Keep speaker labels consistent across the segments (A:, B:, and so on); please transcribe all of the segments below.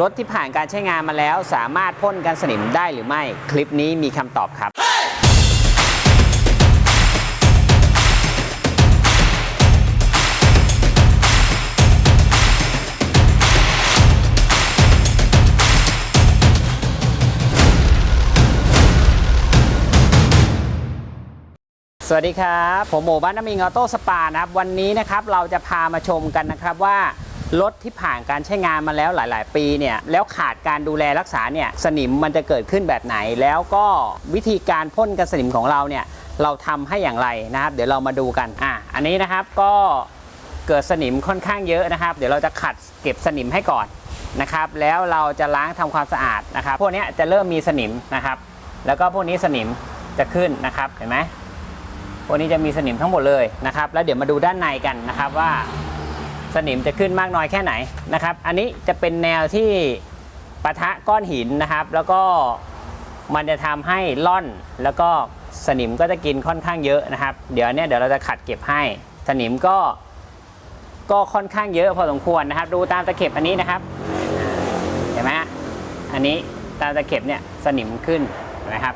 A: รถที่ผ่านการใช้งานมาแล้วสามารถพ่นกันสนิมได้หรือไม่ คลิปนี้มีคำตอบครับ สวัสดีครับ ผมโมบ้านน้ำมิงออโต้สปานะครับ วันนี้นะครับเราจะพามาชมกันนะครับว่า รถที่ผ่านการใช้งานมาแล้วหลาย ๆ ปีเนี่ยแล้วขาดการดูแลรักษาเนี่ยสนิมมันจะเกิดขึ้นแบบไหน แล้วก็วิธีการพ่นกันสนิมของเราเนี่ยเราทำให้อย่างไรนะครับ เดี๋ยวเรามาดูกันอะอันนี้นะครับก็เกิดสนิมค่อนข้างเยอะนะครับ เดี๋ยวเราจะขัดเก็บสนิมให้ก่อนนะครับ แล้วเราจะล้างทำความสะอาดนะครับ พวกนี้จะเริ่มมีสนิมนะครับ แล้วก็พวกนี้สนิมจะขึ้นนะครับเห็นไหมพวันนี้จะมีสนิมทั้งหมดเลยนะครับ แล้วเดี๋ยวมาดูด้านในกันนะครับว่า สนิมจะขึ้นมากน้อยแค่ไหนนะครับ อันนี้จะเป็นแนวที่ปะทะก้อนหินนะครับ แล้วก็มันจะทำให้ล่อนแล้วก็สนิมก็จะกินค่อนข้างเยอะนะครับ เดี๋ยวเนี้ยเดี๋ยวเราจะขัดเก็บให้ สนิมก็ก็ค่อนข้างเยอะพอสมควรนะครับ ดูตามตะเข็บอันนี้นะครับเห็นไหมฮะอันนี้ตามตะเข็บเนี่ยสนิมขึ้นเห็นไหมครับ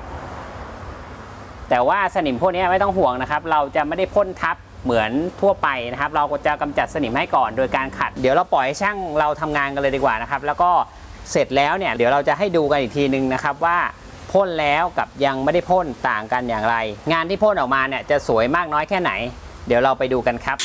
A: แต่ว่าสนิมพวกนี้ไม่ต้องห่วงนะครับ เราจะไม่ได้พ่นทับ เหมือนทั่วไปนะครับ เราก็จะกำจัดสนิมให้ก่อนโดยการขัด เดี๋ยวเราปล่อยให้ช่างเราทำงานกันเลยดีกว่านะครับ แล้วก็เสร็จแล้วเนี่ยเดี๋ยวเราจะให้ดูกันอีกทีนึงนะครับว่าพ่นแล้วกับยังไม่ได้พ่นต่างกันอย่างไร งานที่พ่นออกมาเนี่ยจะสวยมากน้อยแค่ไหน เดี๋ยวเราไปดูกันครับ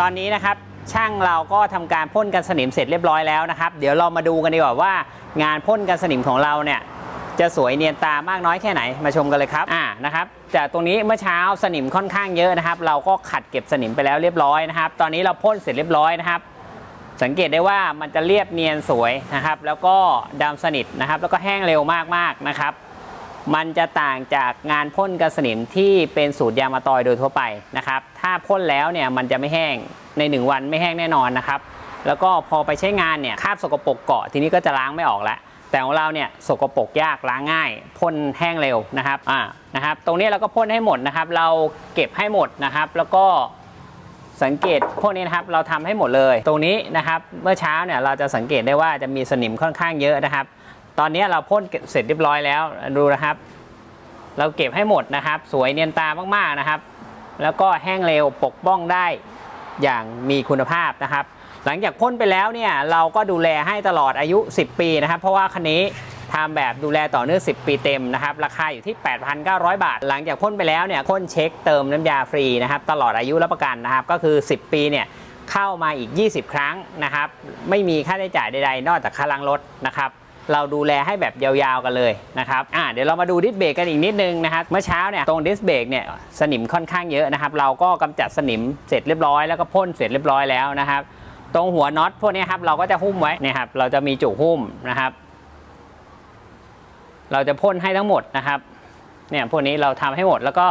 A: ตอนนี้นะครับช่างเราก็ทำการพ่นกันสนิมเสร็จเรียบร้อยแล้วนะครับ เดี๋ยวเรามาดูกันดีกว่าว่า งานพ่นกันสนิมของเราเนี่ยจะสวยเนียนตามากน้อยแค่ไหนมาชมกันเลยครับอ่านะครับจากตรงนี้เมื่อเช้าสนิมค่อนข้างเยอะนะครับ เราก็ขัดเก็บสนิมไปแล้วเรียบร้อยนะครับ ตอนนี้เราพ่นเสร็จเรียบร้อยนะครับ สังเกตได้ว่ามันจะเรียบเนียนสวยนะครับ แล้วก็ดำสนิทนะครับ แล้วก็แห้งเร็วมากๆนะครับ มันจะต่างจากงานพ่นกันสนิมที่เป็นสูตรยางมะตอยโดยทั่วไปนะครับ ถ้าพ่นแล้วเนี่ยมันจะไม่แห้งใน 1 วันไม่แห้งแน่นอนนะครับ แล้วก็พอไปใช้งานเนี่ยคราบสกปรกเกาะทีนี้ก็จะล้างไม่ออกแล้ว แต่ของเราเนี่ยสกปรกยากล้างง่ายพ่นแห้งเร็วนะครับอ่านะครับตรงนี้เราก็พ่นให้หมดนะครับ เราเก็บให้หมดนะครับ แล้วก็สังเกตพวกนี้นะครับเราทำให้หมดเลย ตรงนี้นะครับเมื่อเช้าเนี่ยเราจะสังเกตได้ว่าจะมีสนิมค่อนข้างเยอะนะครับ ตอนนี้เราพ่นเสร็จเรียบร้อยแล้วดูนะครับ เราเก็บให้หมดนะครับ สวยเนียนตามากๆนะครับ แล้วก็แห้งเร็วปกป้องได้อย่างมีคุณภาพนะครับ หลังจากพ่นไปแล้วเนี่ยเราก็ดูแลให้ตลอดอายุ 10 ปีนะครับ เพราะว่าคันนี้ทำแบบดูแลต่อเนื่อง 10 ปีเต็มนะครับ ราคาอยู่ที่ 8,900 บาท หลังจากพ่นไปแล้วเนี่ยพ่นเช็คเติมน้ำยาฟรีนะครับ ตลอดอายุรับประกันนะครับ ก็คือ 10 ปีเนี่ยเข้ามาอีก 20 ครั้งนะครับ ไม่มีค่าใช้จ่ายใดๆ นอกจากค่าล้างรถนะครับ เราดูแลให้แบบยาวๆกันเลยนะครับอ่าเดี๋ยวเรามาดูดิสเบรกกันอีกนิดนึงนะครับเมื่อเช้าเนี่ยตรงดิสเบรกเนี่ยสนิมค่อนข้างเยอะนะครับ เราก็กำจัดสนิมเสร็จเรียบร้อยแล้วก็พ่นเสร็จเรียบร้อยแล้วนะครับ ตรงหัวน็อตพวกนี้ครับเราก็จะหุ้มไว้เนี่ยครับ เราจะมีจุกหุ้มนะครับ เราจะพ่นให้ทั้งหมดนะครับ เนี่ยพวกนี้เราทำให้หมดแล้วก็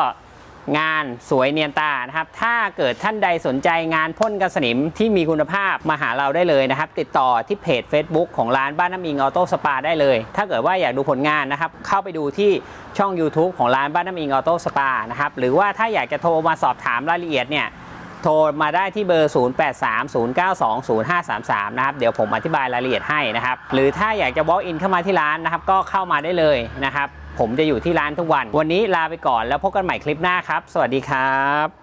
A: งานสวยเนียนตานะครับ ถ้าเกิดท่านใดสนใจงานพ่นกันสนิมที่มีคุณภาพมาหาเราได้เลยนะครับ ติดต่อที่เพจ Facebook ของร้านบ้านน้ำอิงออโต้สปาได้เลย ถ้าเกิดว่าอยากดูผลงานนะครับ เข้าไปดูที่ช่อง YouTube ของร้านบ้านน้ำอิงออโต้สปานะครับ หรือว่าถ้าอยากจะโทรมาสอบถามรายละเอียดเนี่ยโทรมาได้ที่เบอร์ 0830920533 นะครับ เดี๋ยวผมอธิบายรายละเอียดให้นะครับ หรือถ้าอยากจะ walk in เข้ามาที่ร้านนะครับ ก็เข้ามาได้เลยนะครับ ผมจะอยู่ที่ร้านทุกวัน วันนี้ลาไปก่อนแล้วพบกันใหม่คลิปหน้าครับ สวัสดีครับ